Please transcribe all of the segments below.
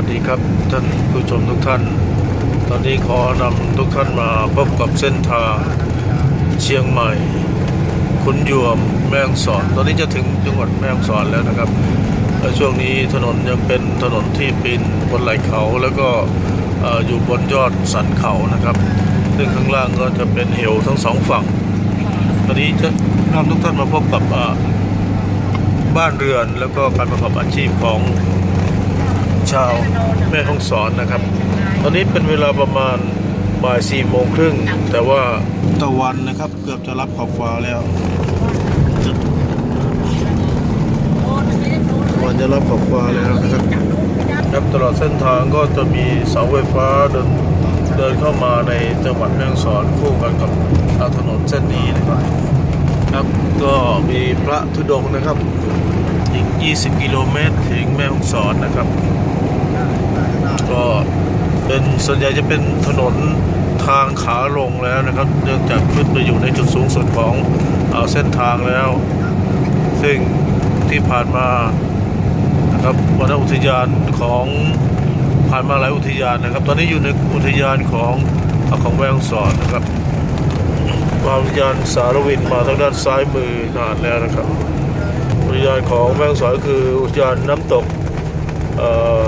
วัสดีครับท่านผู้ชมทุกท่าน ตอนนี้ขอนำทุกท่านมาพบกับเส้นทางเชียงใหม่ขุนยวมแม่งสอนตอนนี้จะถึงจังหวัดแม่งสอนแล้วนะครับและช่วงนี้ถนนยังเป็นถนนที่ปีนบนไหล่เขาแล้วก็เอ่อยู่บนยอดสันเขานะครับ ซึ่งข้างล่างก็จะเป็นเหวทั้งสองฝั่ง ตอนนี้จะนำทุกท่านมาพบกับบ้านเรือนแล้วก็การประกอบอาชีพของ ชาวแม่ฮ่องสอนนะครับ ตอนนี้เป็นเวลาประมาณบ่ายสี่โมงครึ่ง แต่ว่าตะวันนะครับเกือบจะรับขอบฟ้าแล้วตะวันจะรับขอบฟ้าแล้วนะครับครับตลอดเส้นทางก็จะมีเสาไฟฟ้าเดินเดินเข้ามาในจังหวัดแม่ฮ่องสอนคู่กันกับถนนเส้นนี้นะครับครับก็มีพระธุดงค์นะครับอีก 20 กิโลเมตรถึงแม่ฮ่องสอนนะครับ ก็เป็นส่วนใหญ่จะเป็นถนนทางขาลงแล้วนะครับ เนื่องจากขึ้นไปอยู่ในจุดสูงสุดของเอเส้นทางแล้ว ซึ่งที่ผ่านมานะครับวันอุทยานของผ่านมาหลายอุทยานนะครับ ตอนนี้อยู่ในอุทยานของอของแมงสอนนะครับอุทยานสารวินมาทางด้านซ้ายมือนานแล้วนะครับ อุทยานของแมงสอนก็คืออุทยานน้ำตกเอ่อ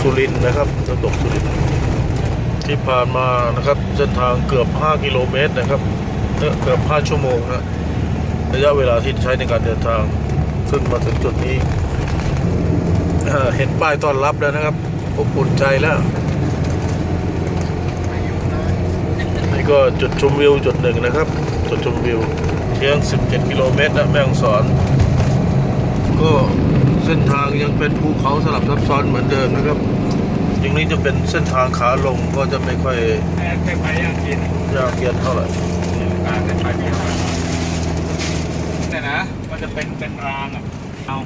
สุรินนะครับน้ำตกสุรินที่ผ่านมานะครับเส้นทางเกือบ 5 กิโลเมตรนะครับเกือบ 5 ชั่วโมงนะระยะเวลาที่ใช้ในการเดินทาง ซึ่งมาถึงจุดนี้ เห็นป้ายต้อนรับแล้วนะครับอบอุ่นใจแล้ว นี่ก็จุดชมวิวจุดหนึ่งนะครับ จุดชมวิวเพียง 17 กิโลเมตรนะแม่ฮ่องสอน ก็ เส้นทางยังเป็นภูเขาสลับซับซ้อนเหมือนเดิมนะครับอย่างนี้จะเป็นเส้นทางขาลงก็จะไม่ค่อยแม่ไปไปยังกินยากเย็นเท่าไหร่การไปไปเนี่ยนะ มันจะเป็นเป็นรางอะเอา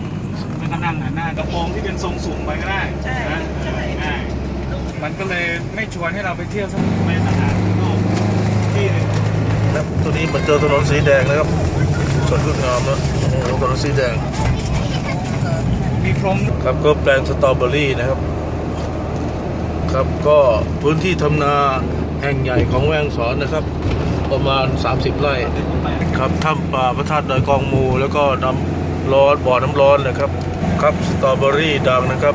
ไม่ก็นั่งหันหน้ากระโปรงที่เป็นทรงสูงไปก็ได้ใช่นะง่ายมันก็เลยไม่ชวนให้เราไปเที่ยวสักไปสถานข้างนอกที่หนึงนะตัวนี้มันเจอถนนสีแดงนะครับสวนงดงามนะโอ้โหถนนสีแดง มครับก็แปลงสตรอเบอรี่นะครับ ครับก็พื้นที่ทำนาแห่งใหญ่ของแม่ฮ่องสอนนะครับ ประมาณ 30 ไร่ครับถ้ำป่าพระธาตุดอยกองมู แล้วก็น้ำร้อนบ่อน้ำร้อนนะครับ ครับสตรอเบอรี่ดังนะครับ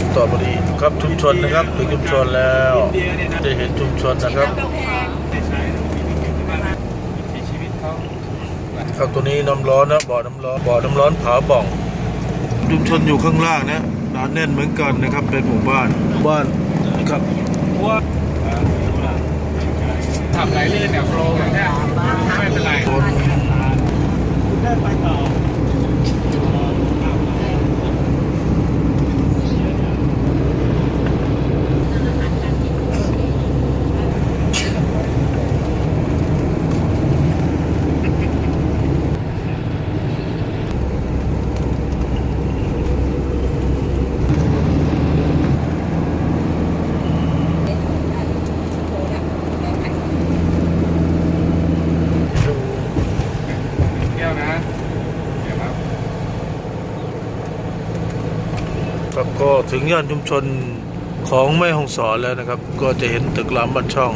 สตรอเบอรี่ครับชุมชนนะครับถึงชุมชนแล้วจะเห็นชุมชนนะครับไม่ใช่มีวิถีบ้านวิถีชีวิตเขาครับตัวนี้น้ำร้อนนะบ่อน้ำร้อนบ่อน้ำร้อนผาบ่อง ชุมชนอยู่ข้างล่างนะหนาแน่นเหมือนกันนะครับ เป็นหมู่บ้านหมู่บ้านนะครับเพราะว่าทำไหลลื่นเนี่ยโฟล์แบบเนี้ยไม่เป็นไรคน เดินไปต่อ เที่ยวนะเดี๋ยวครับ ครับก็ถึงย่านชุมชนของแม่ฮ่องสอนแล้วนะครับ ก็จะเห็นตึกรามบ้านช่อง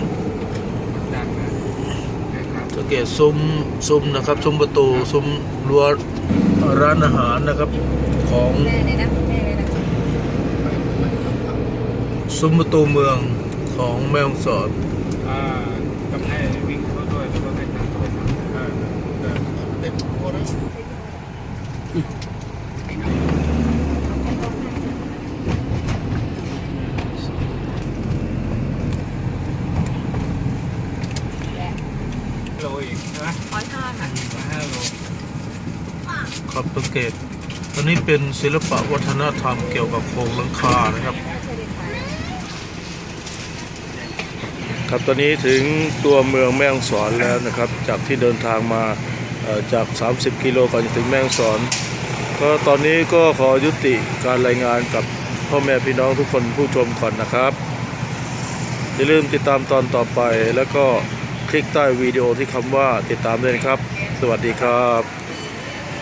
ดังนะนะครับสังเกตซุ้มซุ้มนะครับ ซุ้มประตูซุ้มรั้วร้านอาหารนะครับของแม่เลยนะแม่เลยนะซุ้มประตูเมืองของแม่ฮ่องสอนอ่ากำให้วิ่งเข้าด้วยแล้วก็ให้ทางเข้ามาเออเออโลอีก นะร้อยห้าค่ะร้อยห้าโลครับสังเกตอันนี้เป็นศิลปะวัฒนธรรมเกี่ยวกับโครงหลังคานะครับ ครับตอนนี้ถึงตัวเมืองแม่ฮ่องสอนแล้วนะครับ จากที่เดินทางมาเอ่อจาก 30 กิโลก่อนจะถึงแม่ฮ่องสอน ก็ตอนนี้ก็ขอยุติการรายงานกับพ่อแม่พี่น้องทุกคนผู้ชมก่อนนะครับอย่าลืมติดตามตอนต่อไปแล้วก็ค ลิกใต้วิดีโอที่คำว่าติดตามด้วยนะครับ สวัสดีครับ